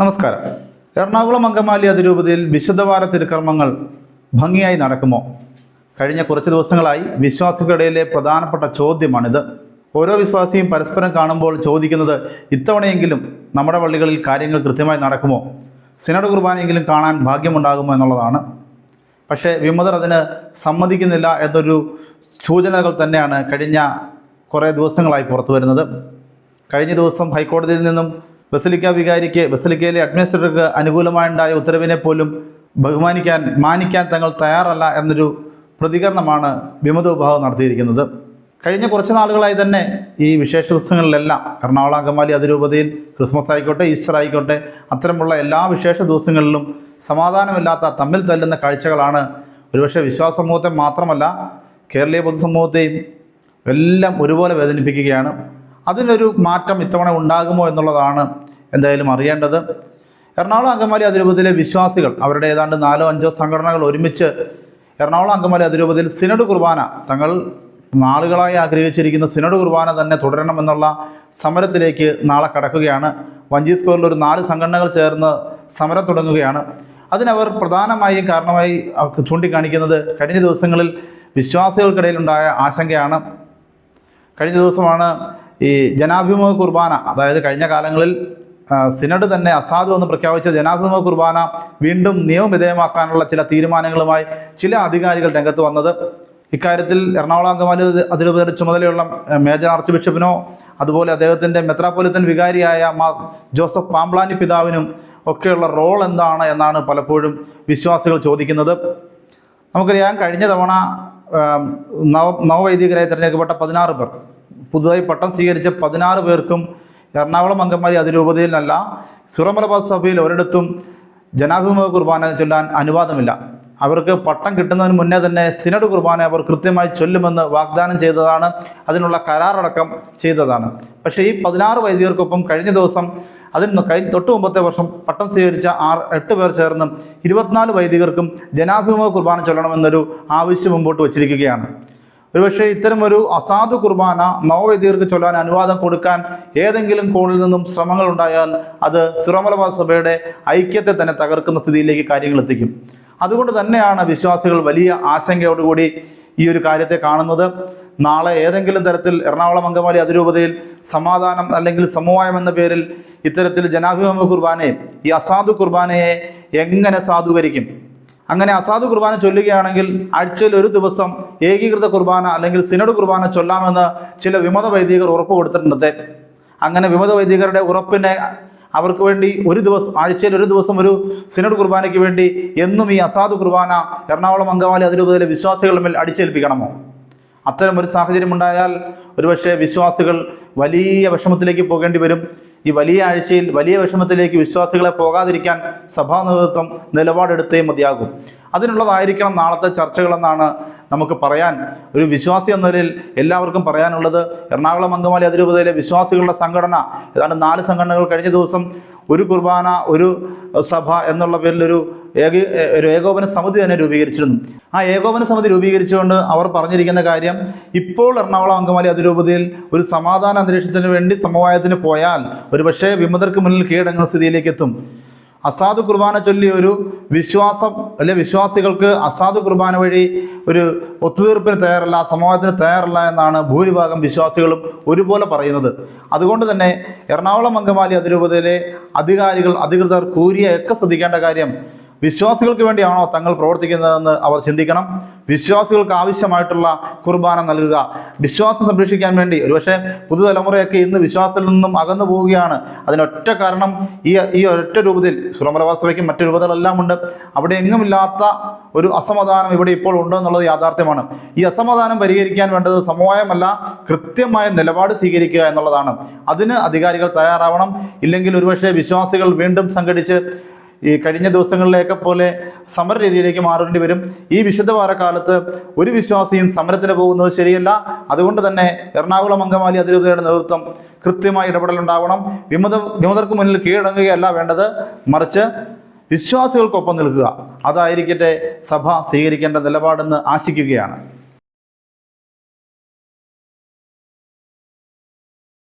നമസ്കാരം. എറണാകുളം അങ്കമാലി അതിരൂപതയിൽ വിശുദ്ധവാര തിരുക്കർമ്മങ്ങൾ ഭംഗിയായി നടക്കുമോ? കഴിഞ്ഞ കുറച്ച് ദിവസങ്ങളായി വിശ്വാസികളുടെ പ്രധാനപ്പെട്ട ചോദ്യമാണിത്. ഓരോ വിശ്വാസിയും പരസ്പരം കാണുമ്പോൾ ചോദിക്കുന്നത് ഇത്തവണയെങ്കിലും നമ്മുടെ പള്ളികളിൽ കാര്യങ്ങൾ കൃത്യമായി നടക്കുമോ? സിനഡ് കുർബാനയെങ്കിലും കാണാൻ ഭാഗ്യമുണ്ടാകുമോ എന്നുള്ളതാണ്. പക്ഷേ വിമതർ അതിന് സമ്മതിക്കുന്നില്ല എന്നൊരു സൂചനകൾ തന്നെയാണ് കഴിഞ്ഞ കുറേ ദിവസങ്ങളായി പുറത്തു വരുന്നത് കഴിഞ്ഞ ദിവസം ഹൈക്കോടതിയിൽ നിന്നും ബസലിക്ക വികാരിക്ക് ബസലിക്കയിലെ അഡ്മിനിസ്ട്രേറ്റർക്ക് അനുകൂലമായുണ്ടായ ഉത്തരവിനെ പോലും ബഹുമാനിക്കാൻ മാനിക്കാൻ തങ്ങൾ തയ്യാറല്ല എന്നൊരു പ്രതികരണമാണ് വിമത വിഭാഗം നടത്തിയിരിക്കുന്നത്. കഴിഞ്ഞ കുറച്ച് നാളുകളായി തന്നെ ഈ വിശേഷ ദിവസങ്ങളിലെല്ലാം എറണാകുളം അങ്കമാലി അതിരൂപതയിൽ ക്രിസ്മസ് ആയിക്കോട്ടെ ഈസ്റ്റർ ആയിക്കോട്ടെ അത്തരമുള്ള എല്ലാ വിശേഷ ദിവസങ്ങളിലും സമാധാനമില്ലാത്ത തമ്മിൽ തല്ലുന്ന കാഴ്ചകളാണ് ഒരുപക്ഷെ വിശ്വാസ സമൂഹത്തെ മാത്രമല്ല കേരളീയ പൊതുസമൂഹത്തെയും എല്ലാം ഒരുപോലെ വേദനിപ്പിക്കുകയാണ്. അതിനൊരു മാറ്റം ഇത്തവണ ഉണ്ടാകുമോ എന്നുള്ളതാണ് എന്തായാലും അറിയേണ്ടത്. എറണാകുളം അങ്കമാലി അതിരൂപതയിലെ വിശ്വാസികൾ അവരുടെ ഏതാണ്ട് നാലോ അഞ്ചോ സംഘടനകൾ ഒരുമിച്ച് എറണാകുളം അങ്കമാലി അതിരൂപതയിൽ സിനഡ് കുർബാന തങ്ങൾ നാളുകളായി ആഗ്രഹിച്ചിരിക്കുന്ന സിനഡ് കുർബാന തന്നെ തുടരണമെന്നുള്ള സമരത്തിലേക്ക് നാളെ കടക്കുകയാണ്. വഞ്ചി സ്ക്വയറിൽ ഒരു നാല് സംഘടനകൾ ചേർന്ന് സമരം തുടങ്ങുകയാണ്. അതിനവർ പ്രധാനമായും കാരണമായി ചൂണ്ടിക്കാണിക്കുന്നത് കഴിഞ്ഞ ദിവസങ്ങളിൽ വിശ്വാസികൾക്കിടയിലുണ്ടായ ആശങ്കയാണ്. കഴിഞ്ഞ ദിവസമാണ് ഈ ജനാഭിമുഖ കുർബാന അതായത് കഴിഞ്ഞ കാലങ്ങളിൽ സിനഡ് തന്നെ അസാധു എന്ന് പ്രഖ്യാപിച്ച ജനാഭിമുഖ കുർബാന വീണ്ടും നിയമവിധേയമാക്കാനുള്ള ചില തീരുമാനങ്ങളുമായി ചില അധികാരികൾ രംഗത്ത് വന്നത്. ഇക്കാര്യത്തിൽ എറണാകുളം അങ്കമാലി അതിരൂപതയുടെ ചുമതലയുള്ള മേജർ ആർച്ച് ബിഷപ്പിനോ അതുപോലെ അദ്ദേഹത്തിന്റെ മെത്രാപ്പൊലിത്തൻ വികാരിയായ മാ ജോസഫ് പാംബ്ലാനി പിതാവിനും ഒക്കെയുള്ള റോൾ എന്താണ് എന്നാണ് പലപ്പോഴും വിശ്വാസികൾ ചോദിക്കുന്നത്. നമുക്കറിയാം കഴിഞ്ഞ തവണ നവ നവവൈദികരായി തിരഞ്ഞെടുക്കപ്പെട്ട പതിനാറ് പേർ പുതുതായി പട്ടം സ്വീകരിച്ച പതിനാറ് പേർക്കും എറണാകുളം അങ്കമാലി നിന്നല്ല സുറമലബാദ് സഭയിൽ ഒരിടത്തും ജനാഭിമുഖ കുർബാന ചൊല്ലാൻ അനുവാദമില്ല. അവർക്ക് പട്ടം കിട്ടുന്നതിന് മുന്നേ തന്നെ സിനഡ് കുർബാന അവർ കൃത്യമായി ചൊല്ലുമെന്ന് വാഗ്ദാനം ചെയ്തതാണ് അതിനുള്ള കരാറടക്കം ചെയ്തതാണ്. പക്ഷേ ഈ പതിനാറ് വൈദികർക്കൊപ്പം കഴിഞ്ഞ ദിവസം അതിന് കൈ തൊട്ട് മുമ്പത്തെ വർഷം പട്ടം സ്വീകരിച്ച ആറ് എട്ട് പേർ ചേർന്ന് ഇരുപത്തിനാല് വൈദികർക്കും ജനാഭിമുഖ കുർബാന ചൊല്ലണമെന്നൊരു ആവശ്യം മുമ്പോട്ട് വച്ചിരിക്കുകയാണ്. ഒരുപക്ഷെ ഇത്തരമൊരു അസാധു കുർബാന നവവൈദികർക്ക് ചൊല്ലാൻ അനുവാദം കൊടുക്കാൻ ഏതെങ്കിലും കോണിൽ നിന്നും ശ്രമങ്ങൾ ഉണ്ടായാൽ അത് സിറോമലബാദ് സഭയുടെ ഐക്യത്തെ തന്നെ തകർക്കുന്ന സ്ഥിതിയിലേക്ക് കാര്യങ്ങൾ എത്തിക്കും. അതുകൊണ്ട് തന്നെയാണ് വിശ്വാസികൾ വലിയ ആശങ്കയോടുകൂടി ഈ ഒരു കാര്യത്തെ കാണുന്നത്. നാളെ ഏതെങ്കിലും തരത്തിൽ എറണാകുളം അങ്കമാലി അതിരൂപതയിൽ സമാധാനം അല്ലെങ്കിൽ സമവായം എന്ന പേരിൽ ഇത്തരത്തിൽ ജനാഭിമുഖ കുർബാനയെ ഈ അസാധു കുർബാനയെ എങ്ങനെ സാധൂകരിക്കും? അങ്ങനെ അസാധു കുർബാന ചൊല്ലുകയാണെങ്കിൽ ആഴ്ചയിൽ ഒരു ദിവസം ഏകീകൃത കുർബാന അല്ലെങ്കിൽ സിനഡ് കുർബാന ചൊല്ലാമെന്ന് ചില വിമത വൈദികർ ഉറപ്പ് കൊടുത്തിട്ടുണ്ട്. അങ്ങനെ വിമത വൈദികരുടെ ഉറപ്പിനെ അവർക്ക് വേണ്ടി ഒരു ദിവസം ആഴ്ചയിൽ ഒരു ദിവസം ഒരു സിനഡ് കുർബാനയ്ക്ക് വേണ്ടി എന്നും ഈ അസാധു കുർബാന എറണാകുളം അങ്കമാലി അതിരൂപതയിലെ വിശ്വാസികളുടെ മേൽ അടിച്ചേൽപ്പിക്കണമോ? അത്തരം ഒരു സാഹചര്യം ഉണ്ടായാൽ ഒരുപക്ഷെ വിശ്വാസികൾ വലിയ വിഷമത്തിലേക്ക് പോകേണ്ടി വരും. ഈ വലിയ ആഴ്ചയിൽ വലിയ വിഷമത്തിലേക്ക് വിശ്വാസികളെ പോകാതിരിക്കാൻ സഭാ നേതൃത്വം നിലപാടെടുത്തേ മതിയാകും. അതിനുള്ളതായിരിക്കണം നാളത്തെ ചർച്ചകളെന്നാണ് നമുക്ക് പറയാൻ ഒരു വിശ്വാസി എന്ന നിലയിൽ എല്ലാവർക്കും പറയാനുള്ളത്. എറണാകുളം അങ്കമാലി അതിരൂപതയിലെ വിശ്വാസികളുടെ സംഘടന ഏതാണ്ട് നാല് സംഘടനകൾ കഴിഞ്ഞ ദിവസം ഒരു കുർബാന ഒരു സഭ എന്നുള്ള പേരിലൊരു ഏക ഒരു ഏകോപന സമിതി തന്നെ രൂപീകരിച്ചിരുന്നു. ആ ഏകോപന സമിതി രൂപീകരിച്ചുകൊണ്ട് അവർ പറഞ്ഞിരിക്കുന്ന കാര്യം ഇപ്പോൾ എറണാകുളം അങ്കമാലി അതിരൂപതയിൽ ഒരു സമാധാന അന്തരീക്ഷത്തിന് വേണ്ടി സമവായത്തിന് പോയാൽ ഒരു പക്ഷേ വിമതർക്ക് മുന്നിൽ കീഴടങ്ങുന്ന സ്ഥിതിയിലേക്ക് എത്തും. അസാധു കുർബാന ചൊല്ലി ഒരു വിശ്വാസം അല്ലെ വിശ്വാസികൾക്ക് അസാധു കുർബാന വഴി ഒരു ഒത്തുതീർപ്പിന് തയ്യാറല്ല സമവായത്തിന് തയ്യാറല്ല എന്നാണ് ഭൂരിഭാഗം വിശ്വാസികളും ഒരുപോലെ പറയുന്നത്. അതുകൊണ്ട് തന്നെ എറണാകുളം അങ്കമാലി അതിരൂപതയിലെ അധികാരികൾ അധികൃതർ കൂരിയൊക്കെ ശ്രദ്ധിക്കേണ്ട കാര്യം വിശ്വാസികൾക്ക് വേണ്ടിയാണോ തങ്ങൾ പ്രവർത്തിക്കുന്നതെന്ന് അവർ ചിന്തിക്കണം. വിശ്വാസികൾക്ക് ആവശ്യമായിട്ടുള്ള കുർബാന നൽകുക. വിശ്വാസം സംരക്ഷിക്കാൻ വേണ്ടി ഒരുപക്ഷെ പുതുതലമുറയൊക്കെ ഇന്ന് വിശ്വാസത്തിൽ നിന്നും അകന്നു പോവുകയാണ്. അതിനൊറ്റ കാരണം ഈ ഈ ഒരൊറ്റ രൂപത്തിൽ സുറമലവാസവയ്ക്കും മറ്റു രൂപതകളെല്ലാം ഉണ്ട്. അവിടെ എങ്ങുമില്ലാത്ത ഒരു അസമാധാനം ഇവിടെ ഇപ്പോൾ ഉണ്ട് എന്നുള്ളത് യാഥാർത്ഥ്യമാണ്. ഈ അസമാധാനം പരിഹരിക്കാൻ വേണ്ടത് സമവായമല്ല കൃത്യമായ നിലപാട് സ്വീകരിക്കുക എന്നുള്ളതാണ്. അതിന് അധികാരികൾ തയ്യാറാവണം. ഇല്ലെങ്കിൽ ഒരുപക്ഷെ വിശ്വാസികൾ വീണ്ടും സംഘടിച്ച് ഈ കഴിഞ്ഞ ദിവസങ്ങളിലേക്ക് പോലെ സമര രീതിയിലേക്ക് മാറേണ്ടി വരും. ഈ വിശുദ്ധ വാരക്കാലത്ത് ഒരു വിശ്വാസിയും സമരത്തിന് പോകുന്നത് ശരിയല്ല. അതുകൊണ്ട് തന്നെ എറണാകുളം അങ്കമാലി അതിരൂപതയുടെ നേതൃത്വം കൃത്യമായ ഇടപെടലുണ്ടാവണം. വിമത വിമതർക്ക് മുന്നിൽ കീഴടങ്ങുകയല്ല വേണ്ടത്. മറിച്ച് വിശ്വാസികൾക്കൊപ്പം നിൽക്കുക. അതായിരിക്കട്ടെ സഭ സ്വീകരിക്കേണ്ട നിലപാടെന്ന് ആശിക്കുകയാണ്.